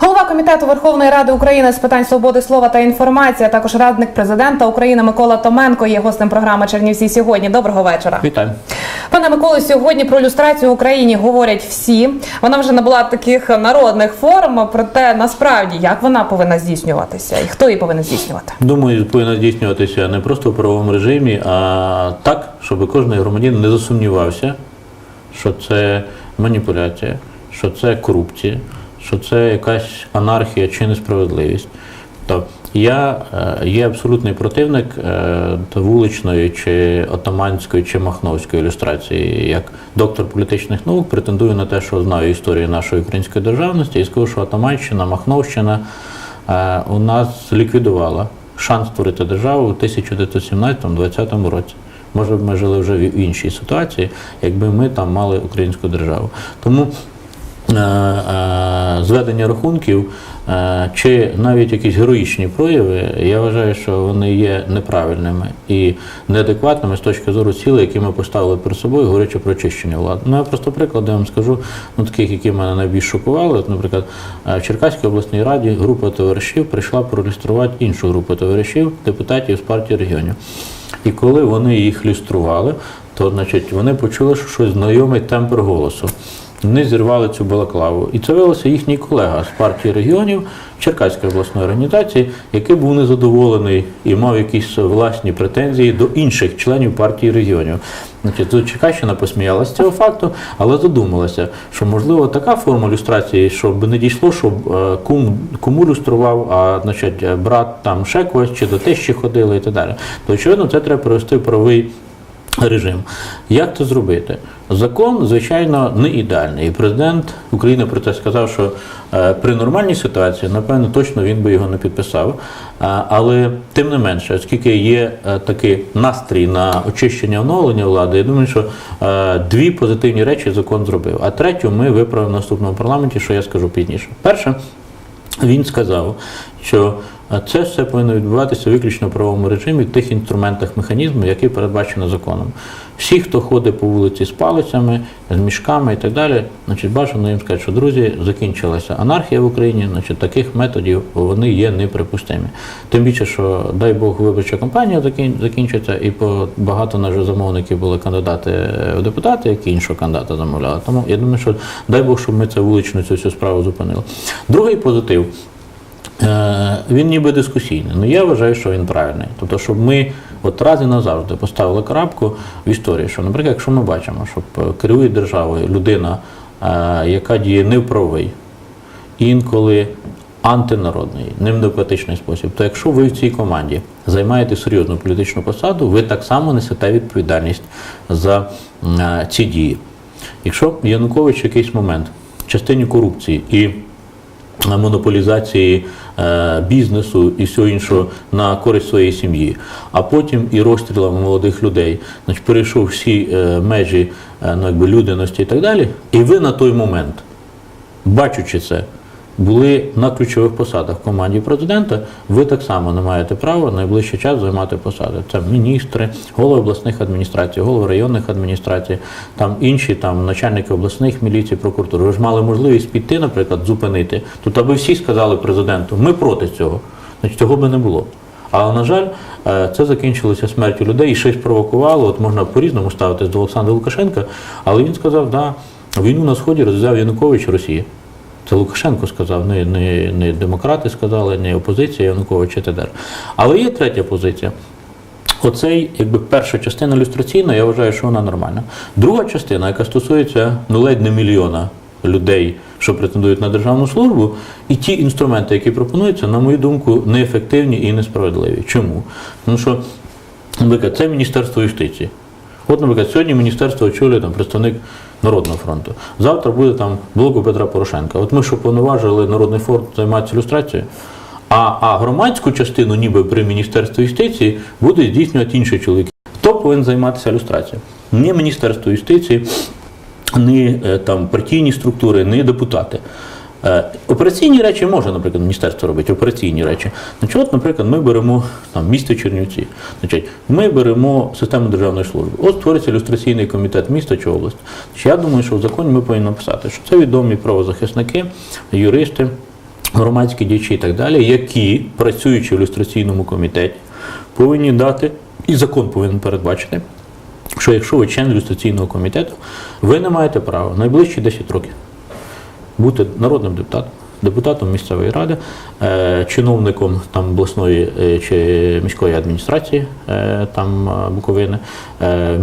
Голова комітету Верховної Ради України з питань свободи слова та інформації, а також радник президента України Микола Томенко є гостем програми Чернівці сьогодні. Доброго вечора. Вітаю. Пане Миколо, сьогодні про люстрацію в Україні говорять всі. Вона вже набула таких народних форм. Проте насправді як вона повинна здійснюватися і хто її повинен здійснювати? Думаю, повинна здійснюватися не просто в правовому режимі, а так, щоб кожен громадянин не засумнівався, що це маніпуляція, що це корупція, що це якась анархія чи несправедливість. Тобто я е, є абсолютний противник е, вуличної чи отаманської чи махновської ілюстрації. Як доктор політичних наук претендую на те, що знаю історію нашої української державності, і скажу, що Атаманщина, Махновщина е, у нас ліквідувала шанс створити державу у 1917-20 році. Може б ми жили вже в іншій ситуації, якби ми там мали українську державу. Тому зведення рахунків е, чи навіть якісь героїчні прояви, я вважаю, що вони є неправильними і неадекватними з точки зору цілей, які ми поставили перед собою, говорячи про очищення влади. Ну я просто приклади вам скажу, ну таких, які мене найбільш шокували. От, наприклад, е, в Черкаській обласній раді група товаришів прийшла проілюструвати іншу групу товаришів, депутатів з партії регіонів. І коли вони їх люстрували, то значить, вони почули, що щось знайомий тембр голосу. Вони зірвали цю балаклаву. І це виявився їхній колега з партії регіонів Черкаської обласної організації, який був незадоволений і мав якісь власні претензії до інших членів партії регіонів. Значить, тут Черкащина посміялася з цього факту, але задумалася, що можливо така форма люстрації, щоб не дійшло, щоб е, кум кому люстрував, а значить, брат там ще когось, чи до тещі ходили і так далі. То очевидно, це треба привести в правовий режим. Як це зробити? Закон, звичайно, не ідеальний. І президент України про це сказав, що е, при нормальній ситуації, напевно, точно він би його не підписав. Але тим не менше, оскільки є е, такий настрій на очищення оновлення влади, я думаю, що е, дві позитивні речі закон зробив. А третю ми виправимо в наступному парламенті, що я скажу пізніше. Перше, він сказав, що е, це все повинно відбуватися виключно в правовому режимі, в тих інструментах механізму, які передбачено законом. Всі, хто ходить по вулиці з палицями, з мішками і так далі, значить, бажано їм сказати, що друзі, закінчилася анархія в Україні, значить, таких методів вони є неприпустимі. Тим більше, що дай Бог виборча кампанія закінчиться, і по багато наших замовників були кандидати в депутати, які іншого кандидата замовляли. Тому я думаю, що дай Бог, щоб ми це вуличну цю всю справу зупинили. Другий позитив. Е, Він ніби дискусійний, але я вважаю, що він правильний. Тобто, щоб ми от раз і назавжди поставили крапку в історії, що, наприклад, якщо ми бачимо, що е, керує державою людина, е, яка діє не в правовий, інколи антинародний, не в демократичний спосіб, то якщо ви в цій команді займаєте серйозну політичну посаду, ви так само несете відповідальність за ці дії. Якщо Янукович в якийсь момент в частині корупції і монополізації бізнесу і всього іншого на користь своєї сім'ї, а потім і розстрілами молодих людей, значить, перейшов всі е, межі е, ну, якби, людяності і так далі. І ви на той момент, бачучи це, були на ключових посадах в команді президента, ви так само не маєте права найближчий час займати посади. Це міністри, голови обласних адміністрацій, голови районних адміністрацій, там інші там начальники обласних міліцій, прокуратури. Ви ж мали можливість піти, наприклад, зупинити. Тут аби всі сказали президенту, ми проти цього. Значить, цього би не було. Але, на жаль, е, це закінчилося смертю людей і щось провокувало. От можна по-різному ставитись до Олександра Лукашенка, але він сказав, да, війну на сході розв'язав Янукович Росія. Це Лукашенко сказав, не, не, не демократи сказали, не опозиція Янукович і Але є третя позиція. Оцей, якби перша частина ілюстраційна, я вважаю, що вона нормальна. Друга частина, яка стосується ну ледь не мільйона людей, що претендують на державну службу, і ті інструменти, які пропонуються, на мою думку, неефективні і несправедливі. Чому? Тому що, наприклад, це Міністерство юстиції. От, наприклад, сьогодні міністерство очолює там представник Народного фронту. Завтра буде там блоку Петра Порошенка. От ми що повноважили Народний фронт займатися ілюстрацією. А, а громадську частину, ніби при Міністерстві юстиції, буде здійснювати інші чоловіки. Хто повинен займатися ілюстрацією? Не Міністерство юстиції, не е, там партійні структури, не депутати. Е, Операційні речі може, наприклад, міністерство робити, операційні речі. Значить, от, наприклад, ми беремо там, місто Чернівці. Значить, ми беремо систему державної служби. От створиться ілюстраційний комітет міста чи області. Значить, я думаю, що в законі ми повинні написати, що це відомі правозахисники, юристи, громадські діячі і так далі, які, працюючи в ілюстраційному комітеті, повинні дати, і закон повинен передбачити, що якщо ви член ілюстраційного комітету, ви не маєте права найближчі 10 років бути народним депутатом, депутатом місцевої ради, е, чиновником там обласної е, чи міської адміністрації е, там Буковини,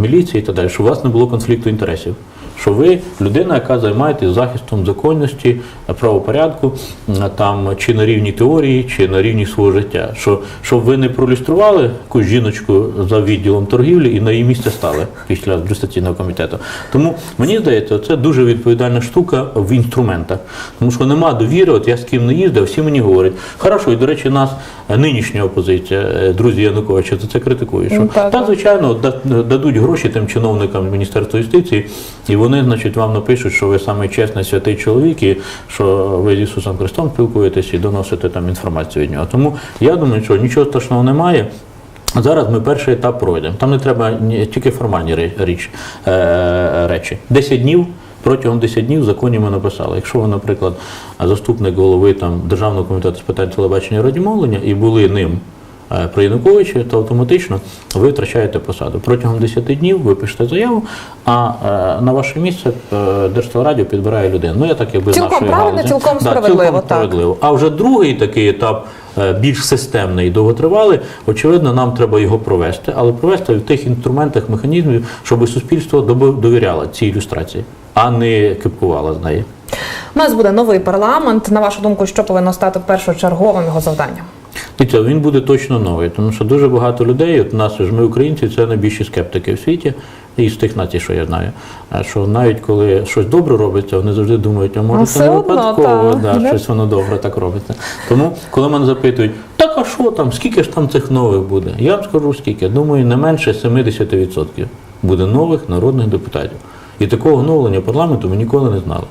міліції і так далі, щоб у вас не було конфлікту інтересів. Що ви людина, яка займаєтесь захистом законності, е, правопорядку, там чи на рівні теорії, чи на рівні свого життя. Що щоб ви не пролюстрували якусь жіночку за відділом торгівлі і на її місце стали після адміністраційного комітету. Тому мені здається, це дуже відповідальна штука в інструментах. Тому що нема довіри, от я з ким не їздив, всі мені говорять, хорошо, і до речі, нас е, нинішня опозиція, е, друзі Януковича, за це критикують. Що Ну, так, та, так. звичайно, дадуть гроші тим чиновникам Міністерства юстиції, і вони, значить, вам напишуть, що ви самий чесний святий чоловік, і що ви з Ісусом Христом спілкуєтесь і доносите там інформацію від нього. Тому я думаю, що нічого страшного немає. Зараз ми перший етап пройдемо. Там не треба тільки формальні річ, е, речі. 10 днів. Протягом 10 днів в законі ми написали. Якщо ви, наприклад, заступник голови там, Державного комітету з питань телебачення і радіомовлення і були ним при Януковичі, то автоматично ви втрачаєте посаду. Протягом 10 днів ви пишете заяву, а е, на ваше місце е, Держтелерадіо підбирає людину. Ну я так якби з Цілком нашої правильно, галузі. цілком Да, справедливо, цілком так. справедливо. А вже другий такий етап, е, більш системний і довготривалий, очевидно, нам треба його провести, але провести в тих інструментах, механізмів, щоб суспільство довіряло цій ілюстрації, а не кипкувало з неї. У нас буде новий парламент. На вашу думку, що повинно стати першочерговим його завданням? Дивіться, він буде точно новий, тому що дуже багато людей, от нас ж ми українці, це найбільші скептики в світі, і з тих націй, що я знаю. Що навіть коли щось добре робиться, вони завжди думають, а може Ну, це не випадково, так. да, Не- щось воно добре так робиться. Тому, коли мене запитують, так а що там, скільки ж там цих нових буде? Я вам скажу скільки. Думаю, не менше 70% буде нових народних депутатів. І такого оновлення парламенту ми ніколи не знали.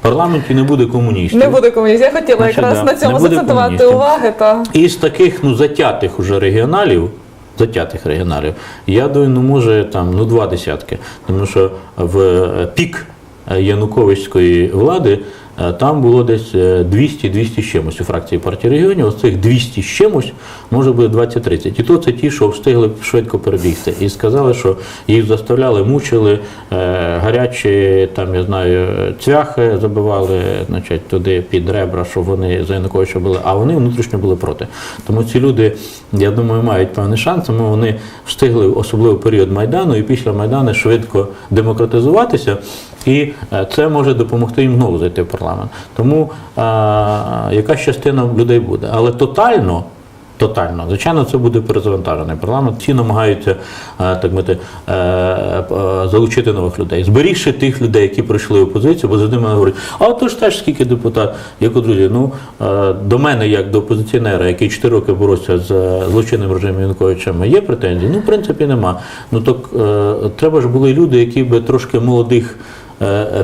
Парламенті не буде комуністів. Не буде комуністів. Я хотіла Значить, якраз да, на цьому зацентувати закцентувати уваги. Та Із таких ну затятих уже регіоналів, затятих регіоналів, я думаю, ну може там ну два десятки. Тому що в е, пік е, Януковичської влади там було десь е, 200-200 з чимось у фракції партії регіонів. Ось цих 200 з чимось може бути 20-30. І то це ті, що встигли швидко перебігти. І сказали, що їх заставляли, мучили, е, гарячі там, я знаю, цвяхи забивали значить, туди під ребра, щоб вони за Януковича були, а вони внутрішньо були проти. Тому ці люди, я думаю, мають певний шанс, тому вони встигли особливо період Майдану і після Майдану швидко демократизуватися. І е, це може допомогти їм знову зайти в парламент. Тому е, якась частина людей буде. Але тотально Тотально. Звичайно, це буде перезавантажений парламент. Всі намагаються е, так мити, залучити нових людей, зберігши тих людей, які прийшли в опозицію, бо завжди мене говорять, а то ж теж скільки депутат. Я кажу, друзі, ну до мене, як до опозиціонера, який 4 роки боровся з злочинним режимом Януковича, є претензії? Ну, в принципі, нема. Ну так треба ж були люди, які би трошки молодих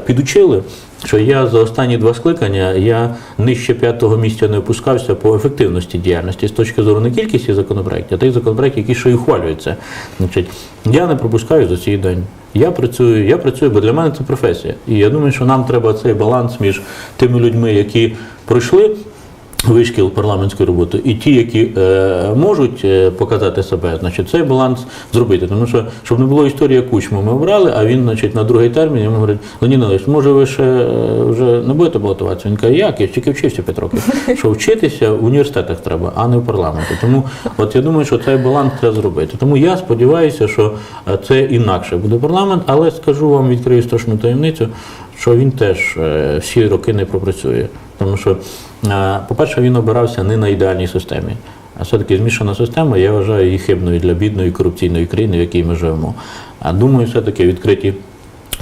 підучили, що я за останні два скликання я нижче п'ятого місця не опускався по ефективності діяльності з точки зору не кількості законопроєктів, а тих законопроєктів, які ще й ухвалюються. Значить, я не пропускаю за цей день. Я працюю, я працюю, бо для мене це професія. І я думаю, що нам треба цей баланс між тими людьми, які пройшли вишкіл парламентської роботи, і ті, які е, можуть е, показати себе, значить, цей баланс зробити. Тому що, щоб не було історії кучму, ми обрали, а він, значить, на другий термін йому говорить, Леонід Ілліч, може ви ще е, вже не будете балотуватися? Він каже, як? Я тільки вчився 5 років. Що вчитися в університетах треба, а не в парламенті. Тому от я думаю, що цей баланс треба зробити. Тому я сподіваюся, що е, це інакше буде парламент, але скажу вам, відкрию страшну таємницю, що він теж е, всі роки не пропрацює. Тому що, е, по-перше, він обирався не на ідеальній системі. А все-таки змішана система, я вважаю її хибною для бідної корупційної країни, в якій ми живемо. А думаю, все-таки відкриті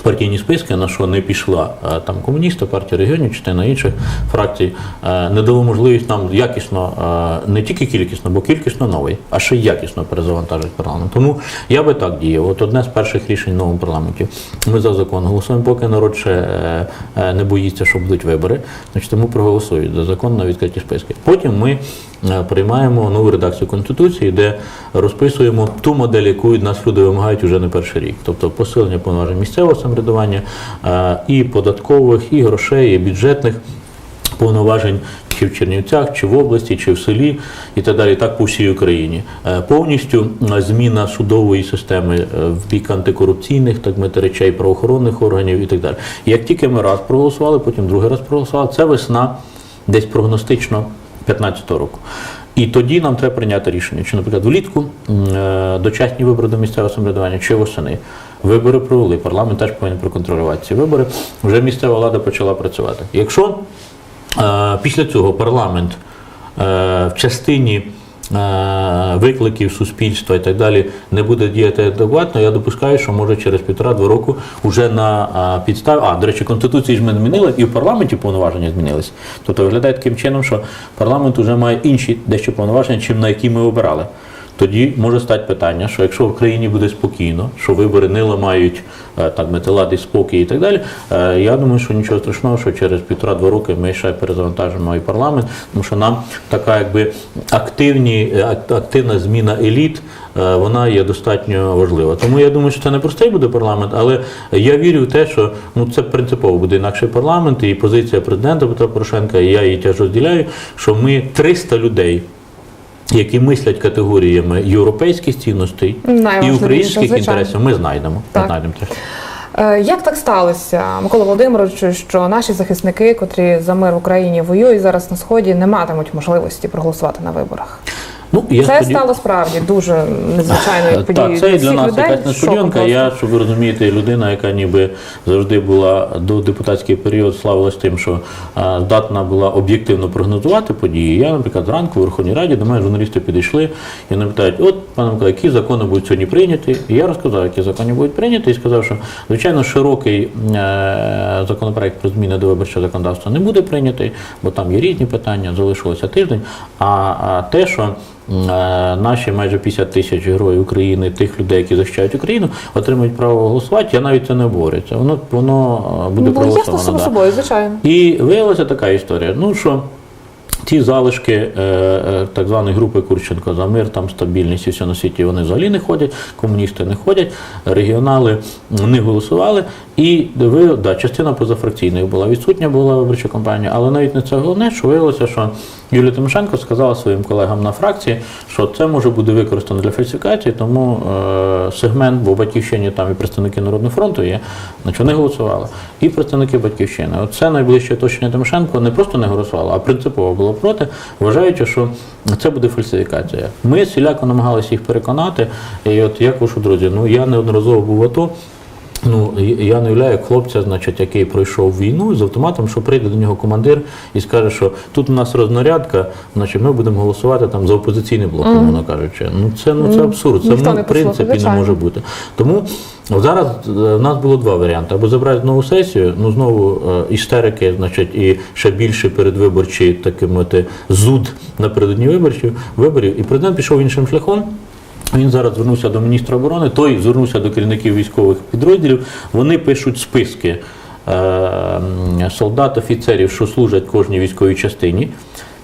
партійні списки, на що не пішла е, там комуністи, партія регіонів, частина інших фракцій, е, не дало можливість нам якісно, е, не тільки кількісно, бо кількісно новий, а ще якісно перезавантажити парламент. Тому я би так діяв. От одне з перших рішень в новому парламенті. Ми за закон голосуємо, поки народ ще не боїться, що будуть вибори. Значить, тому проголосують за закон на відкриті списки. Потім ми приймаємо нову редакцію конституції, де розписуємо ту модель, яку від нас люди вимагають уже не перший рік. Тобто посилення повноважень місцевого самоврядування е, і податкових, і грошей, і бюджетних повноважень чи в Чернівцях, чи в області, чи в селі, і так далі, так по всій Україні. Е, Повністю е, зміна судової системи е, в бік антикорупційних, так мити речей, правоохоронних органів і так далі. Як тільки ми раз проголосували, потім другий раз проголосували, це весна десь прогностично 15-го року. І тоді нам треба прийняти рішення, чи, наприклад, влітку е, дочасні вибори до місцевого самоврядування, чи восени. Вибори провели, парламент теж повинен проконтролювати ці вибори. Вже місцева влада почала працювати. Якщо е, після цього парламент е, в частині викликів суспільства і так далі не буде діяти адекватно, я допускаю, що може через півтора-два року вже на е, підставі. А, до речі, Конституції ж ми змінили, і в парламенті повноваження змінились. Тобто виглядає таким чином, що парламент вже має інші дещо повноваження, чим на які ми обирали. Тоді може стати питання, що якщо в країні буде спокійно, що вибори не ламають е, так мати спокій і так далі. е, Я думаю, що нічого страшного, що через півтора-два роки ми ще перезавантажимо і парламент, тому що нам така якби активні, е, активна зміна еліт. Вона є достатньо важлива. Тому я думаю, що це не простий буде парламент, але я вірю в те, що ну це принципово буде інакший парламент, і позиція президента Петра Порошенка, і я її теж розділяю, що ми 300 людей які мислять категоріями європейських цінностей і українських інтересів, ми знайдемо. Так. Ми знайдемо теж. Е, Як так сталося, Микола Володимировичу, що наші захисники, котрі за мир в Україні воюють зараз на сході, не матимуть можливості проголосувати на виборах? Ну, я Це сподів- стало справді дуже незвичайною подією. Так, це для і для нас людей. якась несподіванка. Я, щоб ви розумієте, людина, яка ніби завжди була до депутатський період, славилась тим, що а, здатна була об'єктивно прогнозувати події. Я, наприклад, зранку в Верховній Раді до мене журналісти підійшли і вони питають, от, пане Миколай, які закони будуть сьогодні прийняті? І я розказав, які закони будуть прийняті, і сказав, що звичайно широкий е, законопроект про зміни до виборчого законодавства не буде прийнятий, бо там є різні питання, залишилося тиждень. А, а те, що е, наші майже 50 тисяч героїв України, тих людей, які захищають Україну, отримують право голосувати. Я навіть це не обговорюється. Воно воно е, буде Ну, проголосовано. само да. собою, звичайно. І виявилася така історія. Ну що ті залишки е, е, так званої групи Курченко за мир, там стабільність і все на світі, вони взагалі не ходять, комуністи не ходять, регіонали не голосували. І ви, да, частина позафракційних була відсутня була виборча кампанія, але навіть не це головне, що виявилося, що Юлія Тимошенко сказала своїм колегам на фракції, що це може бути використано для фальсифікації, тому е, сегмент, бо в батьківщині там і представники Народного фронту є, значить вони голосували. І представники батьківщини. Оце найближче оточення Тимошенко не просто не голосувало, а принципово було проти, вважаючи, що це буде фальсифікація. Ми всіляко намагалися їх переконати. І от як вашу друзі, ну я неодноразово був АТО. Ну, я не уявляю хлопця, значить, який пройшов війну з автоматом, що прийде до нього командир і скаже, що тут у нас рознарядка, значить ми будемо голосувати там за опозиційний блок, умовно кажучи. Ну це ну це абсурд. Це ну, в принципі послухає, не може бути. Тому зараз е, в нас було два варіанти: або забрати нову сесію, ну знову е, істерики, значить, і ще більше передвиборчий такий мати зуд напередодні виборчів виборів. І президент пішов іншим шляхом. Він зараз звернувся до міністра оборони, той звернувся до керівників військових підрозділів. Вони пишуть списки е, солдат, офіцерів, що служать кожній військовій частині.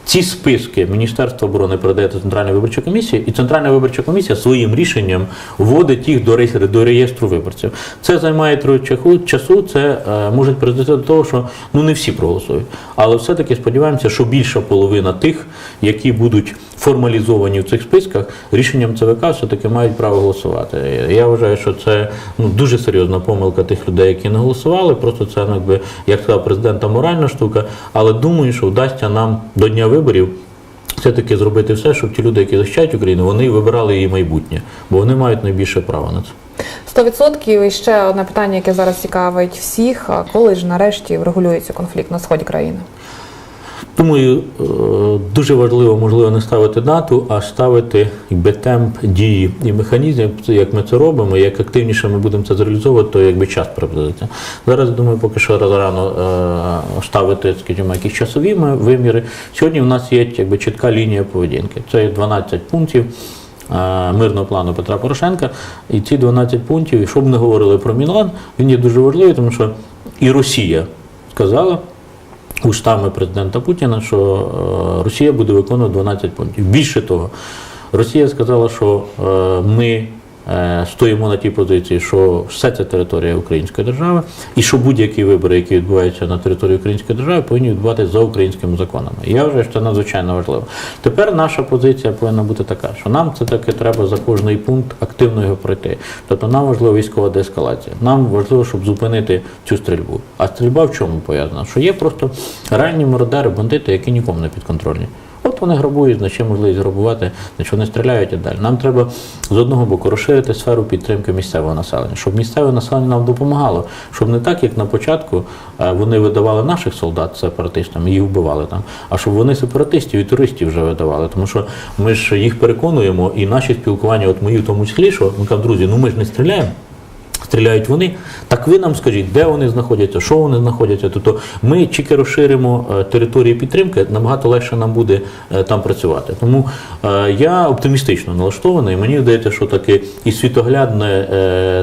Ці списки Міністерство оборони передає до Центральної виборчої комісії, і Центральна виборча комісія своїм рішенням вводить їх до реєстру, до реєстру виборців. Це займає трохи часу, це е, може призвести до того, що ну не всі проголосують. Але все-таки сподіваємося, що більша половина тих, які будуть формалізовані в цих списках, рішенням ЦВК все-таки мають право голосувати. Я вважаю, що це ну, дуже серйозна помилка тих людей, які не голосували. Просто це ну, якби, як сказав президента, моральна штука. Але думаю, що вдасться нам до дня виборів. Все-таки зробити все, щоб ті люди, які захищають Україну, вони вибирали її майбутнє, бо вони мають найбільше права на це. 100% і ще одне питання, яке зараз цікавить всіх: коли ж нарешті врегулюється конфлікт на сході країни? Тому е, дуже важливо, можливо, не ставити дату, а ставити якби, темп дії і механізм, як ми це робимо, як активніше ми будемо це зреалізовувати, то якби час приблизиться. Зараз думаю, поки що рано е, ставити, скажімо, якісь часові виміри. Сьогодні в нас є якби чітка лінія поведінки. Це 12 пунктів. е, Мирного плану Петра Порошенка, і ці 12 пунктів, і щоб не говорили про Мінлан, він є дуже важливий, тому що і Росія сказала, устами президента Путіна, що е, Росія буде виконувати 12 пунктів. Більше того, Росія сказала, що е, ми стоїмо на тій позиції, що все це територія Української держави, і що будь-які вибори, які відбуваються на території Української держави, повинні відбуватися за українськими законами. І я вважаю, що це надзвичайно важливо. Тепер наша позиція повинна бути така, що нам це таки треба за кожний пункт активно його пройти. Тобто нам важлива військова деескалація. Нам важливо, щоб зупинити цю стрільбу. А стрільба в чому пов'язана? Що є просто реальні мародери, бандити, які нікому не підконтрольні. Вони грабують, значить можливість грабувати, значить вони стріляють і далі. Нам треба з одного боку розширити сферу підтримки місцевого населення, щоб місцеве населення нам допомагало, щоб не так, як на початку е, вони видавали наших солдат сепаратистам і їх вбивали там, а щоб вони сепаратистів і туристів вже видавали. Тому що ми ж їх переконуємо, і наші спілкування, от мої в тому числі, що ми кажемо, друзі, ну ми ж не стріляємо. Стріляють вони, так ви нам скажіть, де вони знаходяться, що вони знаходяться. Тобто ми тільки розширимо е, території підтримки, набагато легше нам буде е, там працювати. Тому е, я оптимістично налаштований. Мені здається, що таке і світоглядне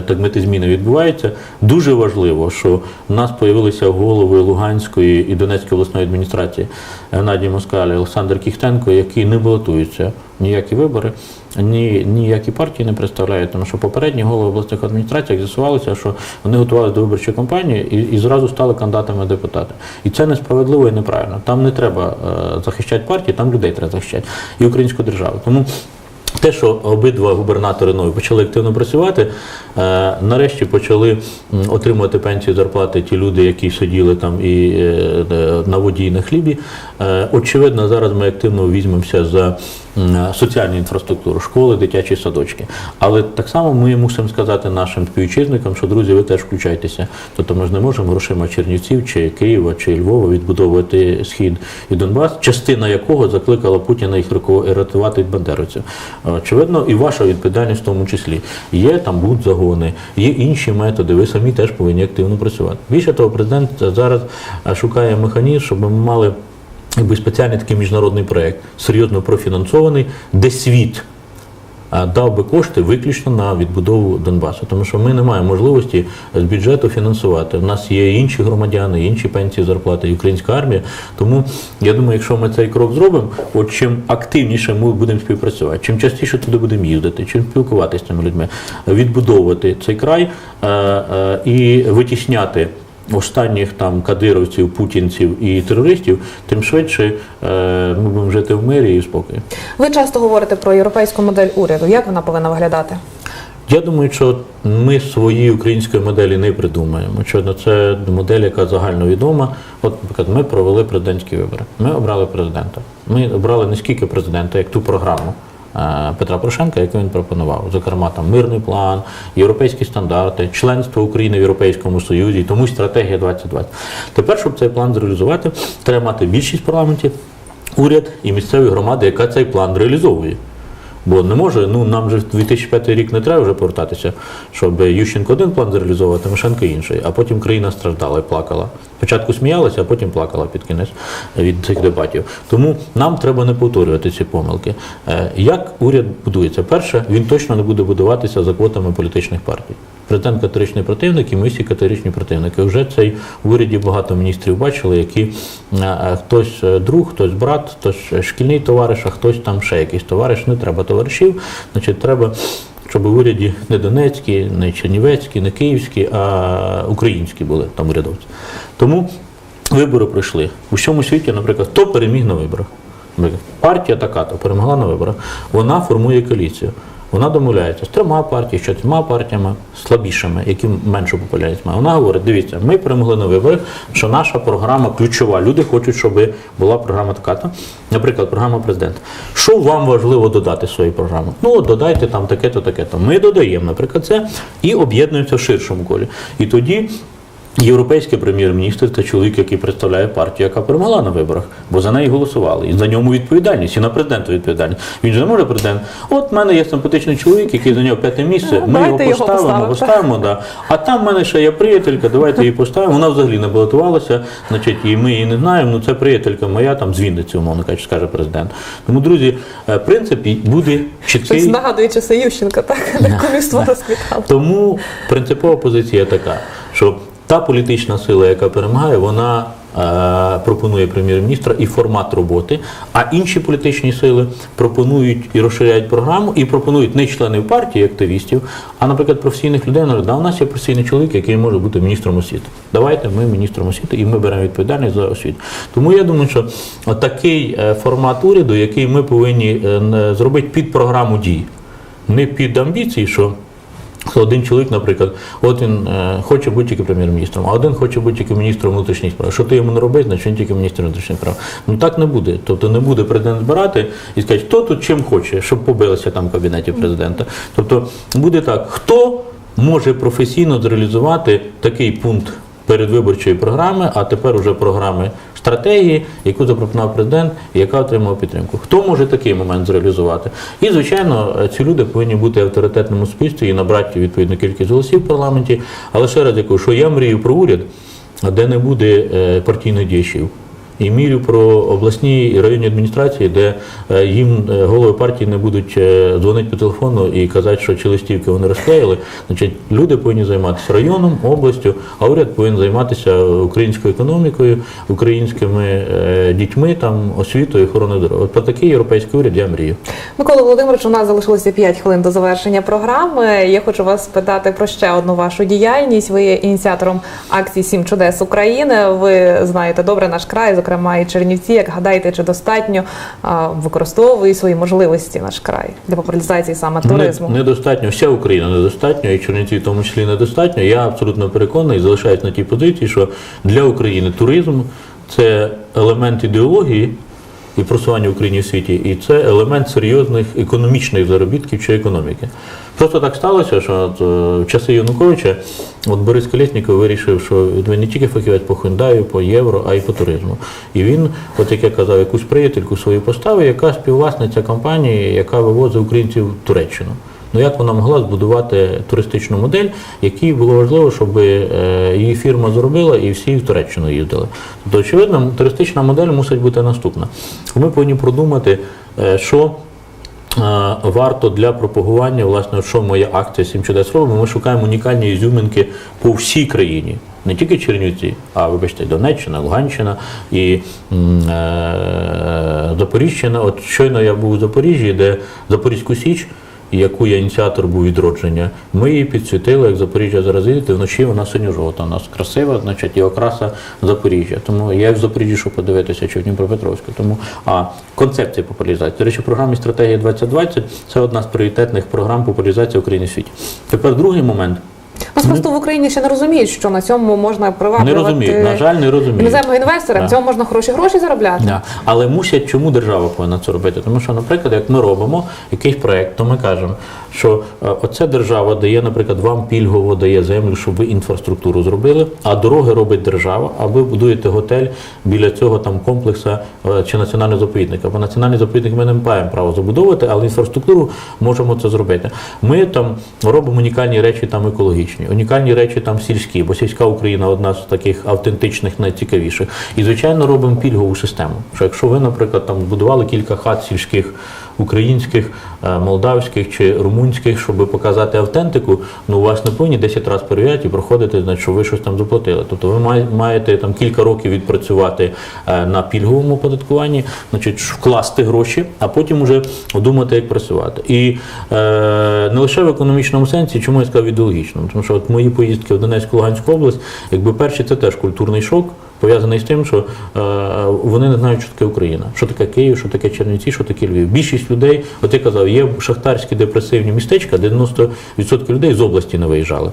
так мити зміни відбуваються. Дуже важливо, що в нас з'явилися голови Луганської і Донецької обласної адміністрації Геннадій Москаль і Олександр Кіхтенко, які не балотуються ніякі вибори, ні, ніякі партії не представляють, тому що попередні голови обласних адміністрацій з'ясувалося, що вони готувалися до виборчої кампанії і, і зразу стали кандидатами депутати. І це несправедливо і неправильно. Там не треба е, захищати партії, там людей треба захищати і українську державу. Тому те, що обидва губернатори нові почали активно працювати, е, нарешті почали отримувати пенсії зарплати ті люди, які сиділи там і е, на воді і на хлібі. Е, Очевидно, зараз ми активно візьмемося за соціальну інфраструктуру, школи, дитячі садочки. Але так само ми мусимо сказати нашим співвітчизникам, що друзі, ви теж включайтеся. Тобто ми ж не можемо грошима Чернівців чи Києва чи Львова відбудовувати схід і Донбас, частина якого закликала Путіна їх рятувати від бандеровців. Очевидно, і ваша відповідальність в тому числі. Є там будуть загони, є інші методи. Ви самі теж повинні активно працювати. Більше того, президент зараз шукає механізм, щоб ми мали якби спеціальний такий міжнародний проєкт, серйозно профінансований, де світ дав би кошти виключно на відбудову Донбасу, тому що ми не маємо можливості з бюджету фінансувати. У нас є інші громадяни, інші пенсії, зарплати, українська армія. Тому я думаю, якщо ми цей крок зробимо, от чим активніше ми будемо співпрацювати, чим частіше туди будемо їздити, чим спілкуватися з цими людьми, відбудовувати цей край і витісняти останніх там кадировців, путінців і терористів, тим швидше е, ми будемо жити в мирі і в спокої. Ви часто говорите про європейську модель уряду. Як вона повинна виглядати? Я думаю, що ми свої української моделі не придумаємо. Очевидно, це модель, яка загальновідома. От, наприклад, ми провели президентські вибори. Ми обрали президента. Ми обрали не скільки президента, як ту програму. Е, Петра Порошенка, яку він пропонував, зокрема там мирний план, європейські стандарти, членство України в Європейському Союзі, тому стратегія 2020. Тепер, щоб цей план зреалізувати, треба мати більшість в парламенті, уряд і місцеві громади, яка цей план реалізовує. Бо не може, ну нам же в 2005 рік не треба вже повертатися, щоб Ющенко один план зреалізовувати, Тимошенко інший, а потім країна страждала і плакала. Спочатку сміялася, а потім плакала під кінець від цих дебатів. Тому нам треба не повторювати ці помилки. Е, Як уряд будується? Перше, він точно не буде будуватися за квотами політичних партій. Президент категоричний противник, і ми всі категоричні противники. Вже цей в уряді багато міністрів бачили, які е, е, хтось е, друг, хтось брат, хтось шкільний товариш, а хтось там ще якийсь товариш. Не треба товаришів. Значить, треба, щоб в уряді не донецькі, не чернівецькі, не київські, а українські були там урядовці. Тому вибори пройшли. У всьому світі, наприклад, хто переміг на виборах? Партія така то перемогла на виборах. Вона формує коаліцію. Вона домовляється з трьома партіями, з чотирма партіями слабішими, які меншу популярність мають. Вона говорить: дивіться, ми перемогли на виборах, що наша програма ключова. Люди хочуть, щоб була програма така. то Наприклад, програма президента. Що вам важливо додати в свою програму? Ну, от додайте там таке-то, таке-то. Ми додаємо, наприклад, це і об'єднуємося в ширшому колі. І тоді Європейський прем'єр-міністр це чоловік, який представляє партію, яка перемогла на виборах, бо за неї голосували. І за ньому відповідальність, і на президента відповідальність. Він же не може президент. От в мене є симпатичний чоловік, який зайняв п'яте місце. Ми його давайте його поставимо, поставимо, поставимо, да. А там в мене ще є приятелька, давайте її поставимо. Вона взагалі не балотувалася, значить, і ми її не знаємо. Ну це приятелька моя там з Вінниці, умовно кажучи, скаже президент. Тому, друзі, е, принцип буде Щось чіткий. нагадує часи Ющенка, так? Де комівство розквітало. Тому принципова позиція така, що та політична сила, яка перемагає, вона е, пропонує прем'єр-міністра і формат роботи, а інші політичні сили пропонують і розширяють програму, і пропонують не членів партії, активістів, а, наприклад, професійних людей. «Да, у нас є професійний чоловік, який може бути міністром освіти. Давайте ми міністром освіти, і ми беремо відповідальність за освіту. Тому я думаю, що такий е, формат уряду, який ми повинні е, зробити під програму дій, не під амбіції, що один чоловік, наприклад, от він е, хоче бути тільки прем'єр-міністром, а один хоче бути тільки міністром внутрішніх справ. Що ти йому не робиш, значить він тільки міністр внутрішніх справ. Ну так не буде. Тобто не буде президент збирати і сказати, хто тут чим хоче, щоб побилися там в кабінеті президента. Тобто буде так, хто може професійно зреалізувати такий пункт передвиборчої програми, а тепер уже програми стратегії, яку запропонував президент, і яка отримала підтримку. Хто може такий момент зреалізувати? І, звичайно, ці люди повинні бути авторитетним у суспільстві і набрати відповідну кількість голосів в парламенті. Але ще раз кажу, що я мрію про уряд, де не буде е, партійних діячів. І мірю про обласні і районні адміністрації, де е, їм е, голови партії не будуть е, дзвонити по телефону і казати, що чи листівки вони розклеїли. Значить, люди повинні займатися районом, областю, а уряд повинен займатися українською економікою, українськими дітьми, там освітою, охороною здоров'я. От про такий європейський уряд я мрію. Микола Володимирович, у нас залишилося 5 хвилин до завершення програми. Я хочу вас спитати про ще одну вашу діяльність. Ви є ініціатором акції Сім чудес України. Ви знаєте добре наш край, зокрема і Чернівці. Як гадаєте, чи достатньо використовує свої можливості наш край для популяризації саме туризму? Не- Недостатньо, вся Україна недостатньо, і Чернівці в тому числі недостатньо. Я абсолютно переконаний, залишаюсь на тій позиції, що для України туризм це елемент ідеології і просування України в світі, і це елемент серйозних економічних заробітків чи економіки. Просто так сталося, що от, е, в часи Януковича от Борис Колєсніков вирішив, що він не тільки фахівець по Хундаю, по євро, а й по туризму. І він, от як я казав, якусь приятельку свою поставив, яка співвласниця компанії, яка вивозить українців в Туреччину. Ну як вона могла збудувати туристичну модель, якій було важливо, щоб е, її фірма зробила і всі в Туреччину їздили. Тобто, очевидно, туристична модель мусить бути наступна. Ми повинні продумати, е, що е, варто для пропагування, власне, що моя акція «Сім чудес робимо. Ми шукаємо унікальні ізюминки по всій країні. Не тільки Чернівці, а вибачте, Донеччина, Луганщина і е, Запоріжжя. От щойно я був у Запоріжжі, де Запорізьку Січ, яку я ініціатор був відродження, ми її підсвітили, як Запоріжжя зараз їдете, вночі вона синьо-жовта. У нас красива, значить, і окраса Запоріжжя. Тому я в Запоріжжі, що подивитися, чи в Дніпропетровську. Тому а концепція популяризації. До речі, в програмі стратегія 2020 це одна з пріоритетних програм популяризації України в світі. Тепер другий момент. Нас просто в Україні ще не розуміють, що на цьому можна Не розуміють, на жаль, не розуміють. іноземного інвестора. Да. Цьому можна хороші гроші заробляти. Да. Але мусять, чому держава повинна це робити? Тому що, наприклад, як ми робимо якийсь проект, то ми кажемо, що е, оця держава дає, наприклад, вам пільгово дає землю, щоб ви інфраструктуру зробили, а дороги робить держава, а ви будуєте готель біля цього там комплекса е, чи національного заповідника. Бо національний заповідник ми не маємо права забудовувати, але інфраструктуру можемо це зробити. Ми там робимо унікальні речі там екологічні, унікальні речі там сільські, бо сільська Україна одна з таких автентичних, найцікавіших. І звичайно робимо пільгову систему. Що якщо ви, наприклад, там збудували кілька хат сільських українських, е, молдавських чи румунських, щоб показати автентику, ну у вас не повинні 10 разів перевіряти і проходити, значить, що ви щось там заплатили. Тобто ви маєте там кілька років відпрацювати е, на пільговому оподаткуванні, значить вкласти гроші, а потім вже думати, як працювати. І е, не лише в економічному сенсі, чому я сказав ідеологічному, тому що от мої поїздки в Донецьку Луганську область, якби перші це теж культурний шок. Пов'язаний з тим, що е, вони не знають, що таке Україна, що таке Київ, що таке Чернівці, що таке Львів. Більшість людей, от я казав, є шахтарські депресивні містечка, де 90% людей з області не виїжджали.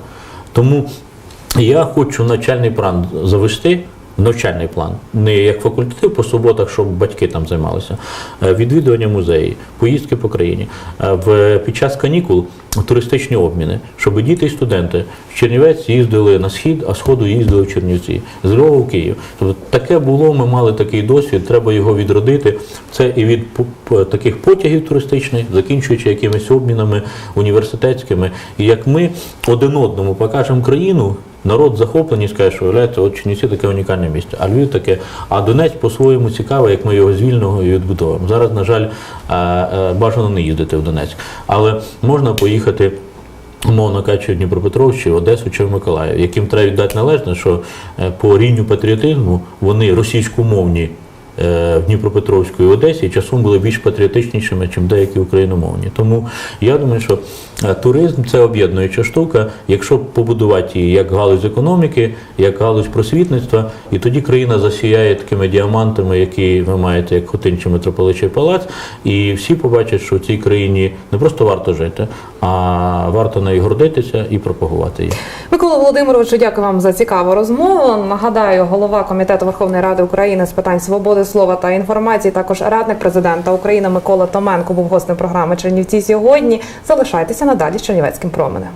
Тому я хочу навчальний план завести. Навчальний план, не як факультатив по суботах, щоб батьки там займалися, відвідування музеї, поїздки по країні. В під час канікул туристичні обміни, щоб діти і студенти з Чернівець їздили на схід, а сходу їздили в Чернівці, з Львова в Київ. Тобто таке було, ми мали такий досвід, треба його відродити. Це і від таких потягів туристичних, закінчуючи якимись обмінами університетськими. І як ми один одному покажемо країну, народ захоплений скаже, що виявляється, от Чернівці таке унікальне місце, а Львів таке, а Донець по-своєму цікавий, як ми його з вільного і відбудовуємо. Зараз, на жаль, бажано не їздити в Донецьк, але можна поїхати. Умовно кажучи, в Дніпропетровськ, чи в Одесу чи в Миколаїв, яким треба віддати належне, що е, по рівню патріотизму вони російськомовні е, в Дніпропетровську і Одесі часом були більш патріотичнішими, ніж деякі україномовні. Тому я думаю, що е, туризм це об'єднуюча штука, якщо побудувати її як галузь економіки, як галузь просвітництва, і тоді країна засіяє такими діамантами, які ви маєте, як Хотин чи митрополичий палац, і всі побачать, що в цій країні не просто варто жити, а варто нею гордитися і пропагувати її. Микола Володимировичу, дякую вам за цікаву розмову. Нагадаю, голова комітету Верховної Ради України з питань свободи слова та інформації, також радник президента України Микола Томенко був гостем програми Чернівці сьогодні. Залишайтеся надалі з Чернівецьким променем.